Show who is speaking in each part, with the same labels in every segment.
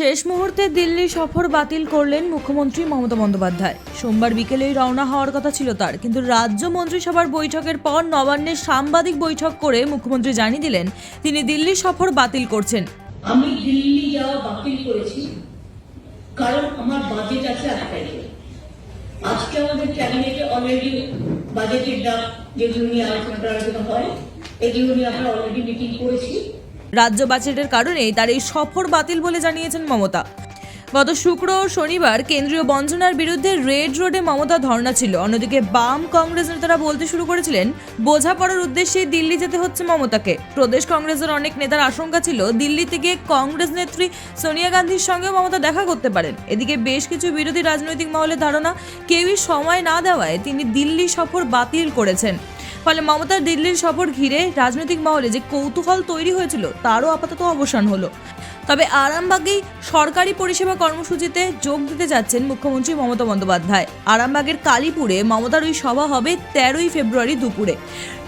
Speaker 1: শেষ মুহূর্তে দিল্লি সফর বাতিল করলেন মুখ্যমন্ত্রী মমতা বন্দ্যোপাধ্যায়। সোমবার বিকেলেই রওনা হওয়ার কথা ছিল তার, কিন্তু রাজ্য মন্ত্রিসভার বৈঠকের পর নবান্নে সাংবাদিক বৈঠক করে মুখ্যমন্ত্রী জানিয়ে দিলেন, তিনি দিল্লি সফর বাতিল করছেন।
Speaker 2: আমি দিল্লি যাওয়া বাতিল করেছি, কারণ আমার বাজেট আছে আট আজকে আমাদের ক্যাবিনেটে অলরেডি বাজেটের ডাক যেগুলো নিয়ে আলোচনা আলোচনা হয় এগুলো নিয়ে আমরা অলরেডি মিটিং করেছি।
Speaker 1: রাজ্য বাজেটের কারণেই তার এই সফর বাতিল বলে জানিয়েছেন মমতা। গত শুক্র ও শনিবার কেন্দ্রীয় বঞ্চনার বিরুদ্ধে রেড রোডে মমতা ধর্ণা ছিল। অন্যদিকে বাম কংগ্রেস নেতারা বলতে শুরু করেছিলেন, বোঝাপড়ার উদ্দেশ্যেই দিল্লি যেতে হচ্ছে মমতাকে। প্রদেশ কংগ্রেসের অনেক নেতার আশঙ্কা ছিল, দিল্লিতে গিয়ে কংগ্রেস নেত্রী সোনিয়া গান্ধীর সঙ্গে মমতা দেখা করতে পারেন। এদিকে বেশ কিছু বিরোধী রাজনৈতিক মহলের ধারণা, কেউই সময় না দেওয়ায় তিনি দিল্লি সফর বাতিল করেছেন। ফলে মমতার দিল্লির সফর ঘিরে রাজনৈতিক মহলে যে কৌতূহল তৈরি হয়েছিল, তারও আপাতত অবসান হলো। তবে আরামবাগেই সরকারি পরিষেবা কর্মসূচিতে যোগ দিতে যাচ্ছেন মুখ্যমন্ত্রী মমতা বন্দ্যোপাধ্যায়। আরামবাগের কালীপুরে মমতার ওই সভা হবে তেরোই ফেব্রুয়ারি দুপুরে।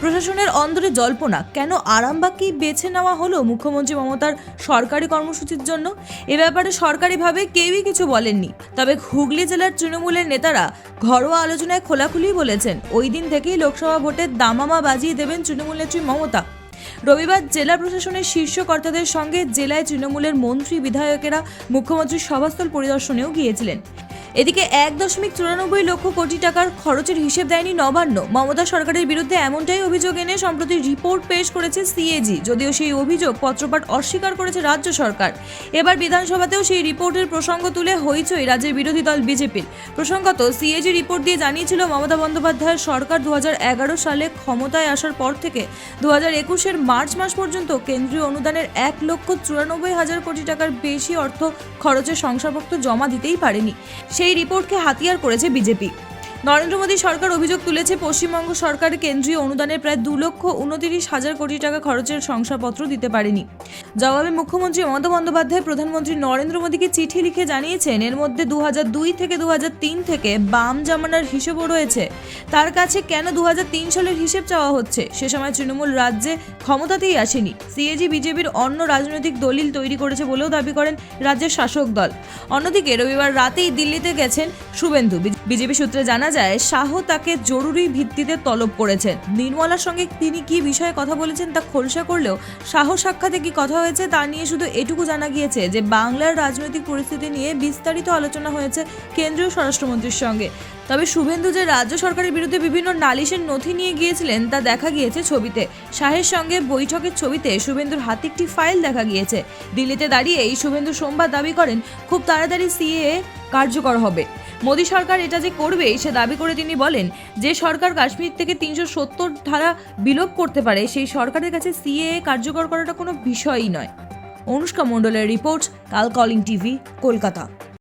Speaker 1: প্রশাসনের অন্দরে জল্পনা, কেন আরামবাগকেই বেছে নেওয়া হলো মুখ্যমন্ত্রী মমতার সরকারি কর্মসূচির জন্য? এ ব্যাপারে সরকারিভাবে কেউই কিছু বলেননি। তবে হুগলি জেলার তৃণমূলের নেতারা ঘরোয়া আলোচনায় খোলাখুলি বলেছেন, ওই দিন থেকেই লোকসভা ভোটের দামামা বাজিয়ে দেবেন তৃণমূল নেত্রী মমতা। রবিবার জেলা প্রশাসনের শীর্ষ কর্তাদের সঙ্গে জেলায় তৃণমূলের মন্ত্রী বিধায়কেরা মুখ্যমন্ত্রীর সভাস্থল পরিদর্শনেও গিয়েছিলেন। এদিকে এক দশমিক চুরানব্বই লক্ষ কোটি টাকার খরচের হিসেব দেয়নি নবান্ন। মমতা সরকারের বিরুদ্ধে এমনটাই অভিযোগ এনে সম্প্রতি রিপোর্ট পেশ করেছে সিএজি। যদিও সেই অভিযোগ পত্রপাঠ অস্বীকার করেছে রাজ্য সরকার। এবার বিধানসভাতেও সেই রিপোর্টের প্রসঙ্গ তুলে হইচই রাজ্যের বিরোধী দল বিজেপির। প্রসঙ্গত, সিএজি রিপোর্ট দিয়ে জানিয়েছিল মমতা বন্দ্যোপাধ্যায়ের সরকার দু হাজার এগারো সালে ক্ষমতায় আসার পর থেকে দু একুশের মার্চ মাস পর্যন্ত কেন্দ্রীয় অনুদানের এক লক্ষ চুরানব্বই হাজার কোটি টাকার বেশি অর্থ খরচের শংসাপত্র জমা দিতেই পারেনি। সেই রিপোর্টকে হাতিয়ার করেছে বিজেপি। নরেন্দ্র মোদী সরকার অভিযোগ তুলেছে, পশ্চিমবঙ্গ সরকার কেন্দ্রীয় অনুদানের প্রায় দু লক্ষ উনতিরিশ হাজার কোটি টাকা খরচের শংসাপত্র দিতে পারেনি। জবাবে মুখ্যমন্ত্রী মমতা বন্দ্যোপাধ্যায় প্রধানমন্ত্রী নরেন্দ্র মোদীকে চিঠি লিখে জানিয়েছেন, এর মধ্যে দু থেকে দু থেকে বাম জামানার হিসেবও রয়েছে। তার কাছে কেন দু হাজার তিন সালের হিসেব চাওয়া হচ্ছে? সে সময় তৃণমূল রাজ্যে ক্ষমতাতেই আসেনি। সিএজি বিজেপির অন্য রাজনৈতিক দলিল তৈরি করেছে বলেও দাবি করেন রাজ্যের শাসক দল। অন্যদিকে রবিবার রাতেই দিল্লিতে গেছেন শুভেন্দু। বিজেপি সূত্রে জানা যায়, শাহ তাকে জরুরি ভিত্তিতে তলব করেছেন নির্মলার সঙ্গে তিনি কি বিষয়ে কথা বলেছেন তা খোলসা করলেও শাহ সাক্ষাতে কি কথা হয়েছে তা নিয়ে শুধু এটুকু জানা গিয়েছে যে বাংলার রাজনৈতিক পরিস্থিতি নিয়ে বিস্তারিত আলোচনা হয়েছে কেন্দ্রীয় স্বরাষ্ট্রমন্ত্রীর সঙ্গে। তবে শুভেন্দু যে রাজ্য সরকারের বিরুদ্ধে বিভিন্ন নালিশের নথি নিয়ে গিয়েছিলেন, তা দেখা গিয়েছে ছবিতে। শাহের সঙ্গে বৈঠকের ছবিতে শুভেন্দুর হাতে একটি ফাইল দেখা গিয়েছে। দিল্লিতে দাঁড়িয়ে এই শুভেন্দু সোমবার দাবি করেন, খুব তাড়াতাড়ি সিএ কার্যকর হবে। মোদী সরকার এটা যে করবে, সে দাবি করে তিনি বলেন, যে সরকার কাশ্মীর থেকে তিনশো সত্তর ধারা বিলোপ করতে পারে, সেই সরকারের কাছে সিএ কার্যকর করাটা কোনো বিষয়ই নয়। অনুষ্কা মণ্ডলের রিপোর্ট, কাল কলিং টিভি, কলকাতা।